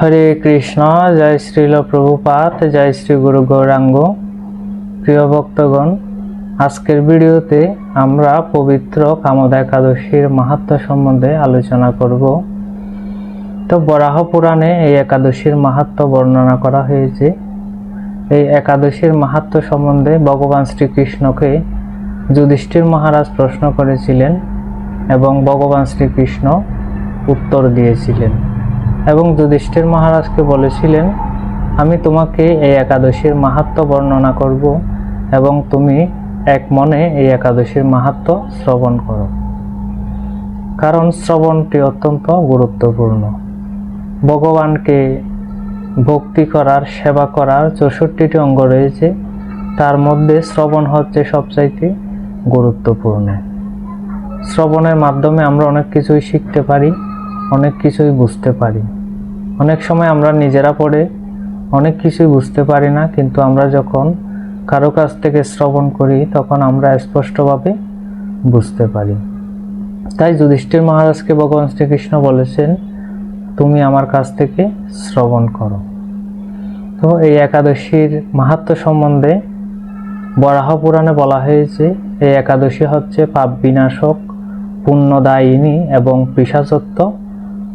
হরে কৃষ্ণ, জয় শ্রীল প্রভুপাত, জয় শ্রী গুরু গৌরাঙ্গ। প্রিয় ভক্তগণ, আজকের ভিডিওতে আমরা পবিত্র কামদা একাদশীর মাহাত্ম সম্বন্ধে আলোচনা করব। তো বরাহ পুরাণে এই একাদশীর মাহাত্ম বর্ণনা করা হয়েছে। এই একাদশীর মাহাত্ম সম্বন্ধে ভগবান শ্রীকৃষ্ণকে যুধিষ্ঠির মহারাজ প্রশ্ন করেছিলেন এবং ভগবান শ্রীকৃষ্ণ উত্তর দিয়েছিলেন। এবং যুধিষ্ঠির মহারাজকে বলেছিলেন, আমি তোমাকে এই একাদশীর মাহাত্ম বর্ণনা করব এবং তুমি এক মনে এই একাদশীর মাহাত্ম শ্রবণ করো। কারণ শ্রবণটি অত্যন্ত গুরুত্বপূর্ণ। ভগবানকে ভক্তি করার, সেবা করার চৌষট্টিটি অঙ্গ রয়েছে, তার মধ্যে শ্রবণ হচ্ছে সবচাইতে গুরুত্বপূর্ণ। শ্রবণের মাধ্যমে আমরা অনেক কিছুই শিখতে পারি, অনেক কিছুই বুঝতে পারি। অনেক সময় আমরা নিজেরা পড়ে অনেক কিছুই বুঝতে পারি না, কিন্তু আমরা যখন কারও কাছ থেকে শ্রবণ করি, তখন আমরা স্পষ্টভাবে বুঝতে পারি। তাই যুধিষ্ঠির মহারাজকে ভগবান শ্রীকৃষ্ণ বলেছেন, তুমি আমার কাছ থেকে শ্রবণ করো। তো এই একাদশীর মাহাত্ম সম্বন্ধে বরাহ পুরাণে বলা হয়েছে, এই একাদশী হচ্ছে পাপ বিনাশক, পুণ্যদায়িনী এবং পিসাচত্ব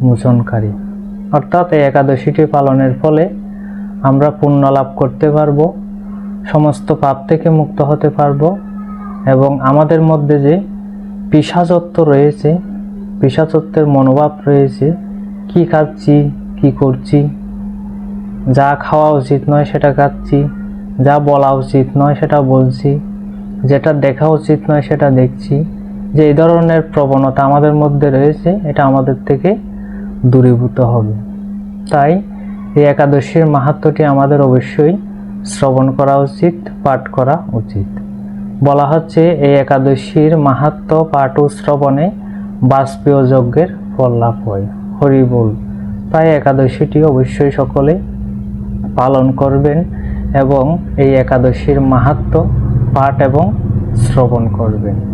মোচনকারী। অর্থাৎ এই একাদশীটি পালনের ফলে আমরা পুণ্য লাভ করতে পারব, সমস্ত পাপ থেকে মুক্ত হতে পারব এবং আমাদের মধ্যে যে পিসাচত্ব রয়েছে, পিসাচত্বের মনোভাব রয়েছে, কি খাচ্ছি, কি করছি, যা খাওয়া উচিত নয় সেটা খাচ্ছি, যা বলা উচিত নয় সেটা বলছি, যেটা দেখা উচিত নয় সেটা দেখছি, যে এই ধরনের প্রবণতা আমাদের মধ্যে রয়েছে, এটা আমাদের থেকে দূরীভূত হবে। তাই এই একাদশীর মাহাত্মটি আমাদের অবশ্যই শ্রবণ করা উচিত, পাঠ করা উচিত। বলা হচ্ছে, এই একাদশীর মাহাত্ম, পাঠ ও শ্রবণে বাষ্পীয় যজ্ঞের ফল লাভ হয়। হরি বল। তাই একাদশীটি অবশ্যই সকলে পালন করবেন এবং এই একাদশীর মাহাত্ম, পাঠ এবং শ্রবণ করবেন।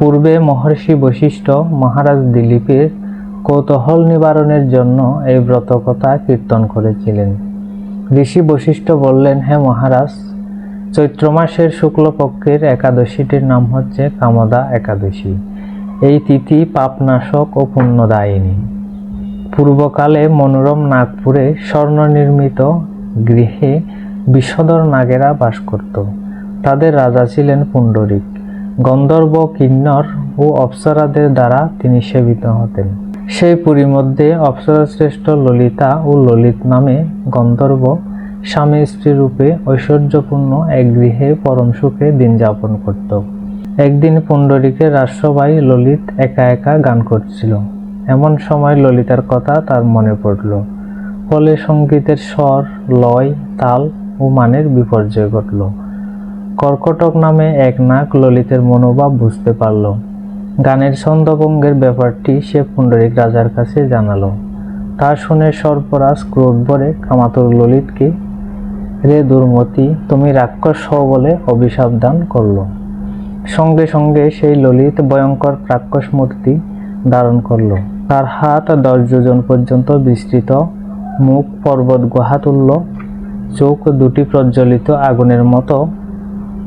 পূর্বে মহর্ষি বশিষ্ঠ মহারাজ দিলীপের কৌতূহল নিবারণের জন্য এই ব্রত কথা কীর্তন করেছিলেন। ঋষি বশিষ্ঠ বললেন, হে মহারাজ, চৈত্র মাসের শুক্লপক্ষের একাদশীটির নাম হচ্ছে কামদা একাদশী। এই তিথি পাপনাশক ও পুণ্যদায়িনী। পূর্বকালে মনোরম নাগপুরে স্বর্ণ নির্মিত গৃহে বিষধর নাগেরা বাস করত। তাদের রাজা ছিলেন পুণ্ডরিক। গন্ধর্ব কিন্নর ও অপ্সরাদের দ্বারা তিনি সেবিত হতেন। সেই পুরীর মধ্যে অপ্সরা শ্রেষ্ঠ ললিতা ও ললিত নামে গন্ধর্ব স্বামী স্ত্রী রূপে ঐশ্বর্যপূর্ণ এক গৃহে পরম সুখে দিন যাপন করত। একদিন পুণ্ডরিকের রাষ্ট্রবাই ললিত একা একা গান করছিল। এমন সময় ললিতার কথা তার মনে পড়ল। ফলে সঙ্গীতের স্বর, লয়, তাল ও মানের বিপর্যয় ঘটল। কর্কটক নামে এক নাক ললিতের মনোভাব বুঝতে পারল। গানের ছন্দভঙ্গের ব্যাপারটি সে পুণ্ডরিক রাজার কাছে জানালো। তা শুনে সর্পরাজ ক্রোধ ভরে কামাতুর ললিতকে, রে দুর্মতি, তুমি রাক্ষস হও বলে অভিশাপ দান করল। সঙ্গে সঙ্গে সেই ললিত ভয়ঙ্কর রাক্ষস মূর্তি ধারণ করল। তার হাত দশ যোজন পর্যন্ত বিস্তৃত, মুখ পর্বত গুহা তুল্য চোখ দুটি প্রজ্বলিত আগুনের মতো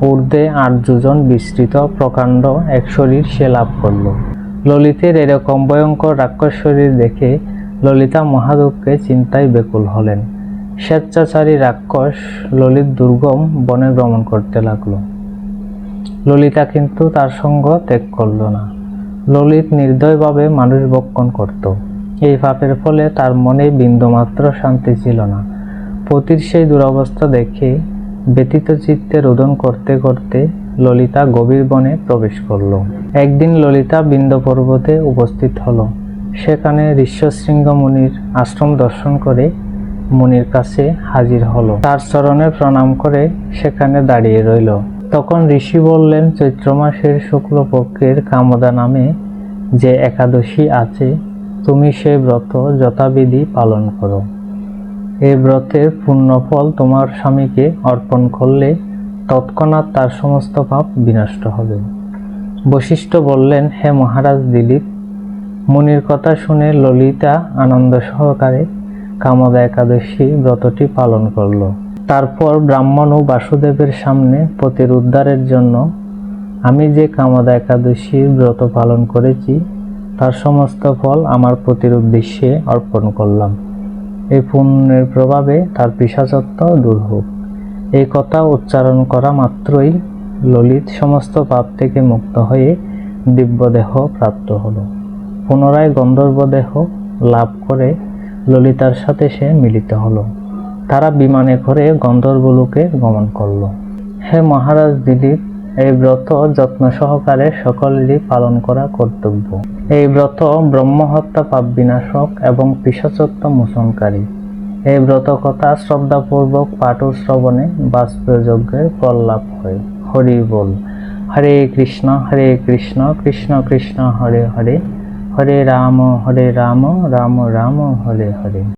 ঊর্ধ্বে আট যোজন বিস্তৃত প্রকাণ্ড এক শরীর সে লাভ করল। ললিতের এরকম ভয়ঙ্কর রাক্ষস শরীর দেখে ললিতা মহাদুঃখে চিন্তায় বেকুল হলেন। স্বেচ্ছাচারী রাক্ষস ললিত দুর্গম বনে ভ্রমণ করতে লাগল। ললিতা কিন্তু তার সঙ্গ ত্যাগ করল না। ললিত নির্দয়ভাবে মানুষ বক্ষণ করত। এই পাপের ফলে তার মনে বিন্দুমাত্র শান্তি ছিল না। পতির সেই দুরবস্থা দেখে ব্যতীত চিত্তে রোদন করতে করতে ললিতা গভীর বনে প্রবেশ করল। একদিন ললিতা বিন্দ পর্বতে উপস্থিত হলো। সেখানে ঋষ্যশৃঙ্গ মুনির আশ্রম দর্শন করে মুনির কাছে হাজির হলো। তার চরণে প্রণাম করে সেখানে দাঁড়িয়ে রইল। তখন ঋষি বললেন, চৈত্র মাসের শুক্লপক্ষের কামদা নামে যে একাদশী আছে, তুমি সেই ব্রত যথাবিধি পালন করো। এই ব্রতের পুণ্যফল তোমার স্বামীকে অর্পণ করলে তৎক্ষণাৎ তার সমস্ত পাপ বিনষ্ট হবে। বশিষ্ঠ বললেন, হে মহারাজ দিলীপ, মুনির কথা শুনে ললিতা আনন্দ সহকারে কামদা একাদশী ব্রতটি পালন করল। তারপর ব্রাহ্মণ ও বাসুদেবের সামনে পতির উদ্ধারের জন্য, আমি যে কামদা একাদশীর ব্রত পালন করেছি, তার সমস্ত ফল আমার পতির উদ্দেশ্যে অর্পণ করলাম। এই পুণ্যের প্রভাবে তার পিসাচত্ব দূর হোক। এই কথা উচ্চারণ করা মাত্রই ললিত সমস্ত পাপ থেকে মুক্ত হয়ে দিব্যদেহ প্রাপ্ত হলো। পুনরায় গন্ধর্ব দেহ লাভ করে ললিতার সাথে সে মিলিত হলো। তারা বিমানে করে গন্ধর্বলোকে গমন করল। হে মহারাজ দিলীপ, এই ব্রত যত্ন সহকারে সকলেরই পালন করা কর্তব্য। এই ব্রত ব্রহ্মহত্যা পাপ বিনাশক এবং পিশাচত্ব মোচনকারী। এই ব্রত কথা শ্রদ্ধাপূর্বক পাঠ শ্রবণে বাষ্পযজ্ঞের প্রলাপ হয়। হরি বল, হরে কৃষ্ণ হরে কৃষ্ণ কৃষ্ণ কৃষ্ণ, হরে হরে। হরে রাম হরে রাম রাম রাম, হরে হরে।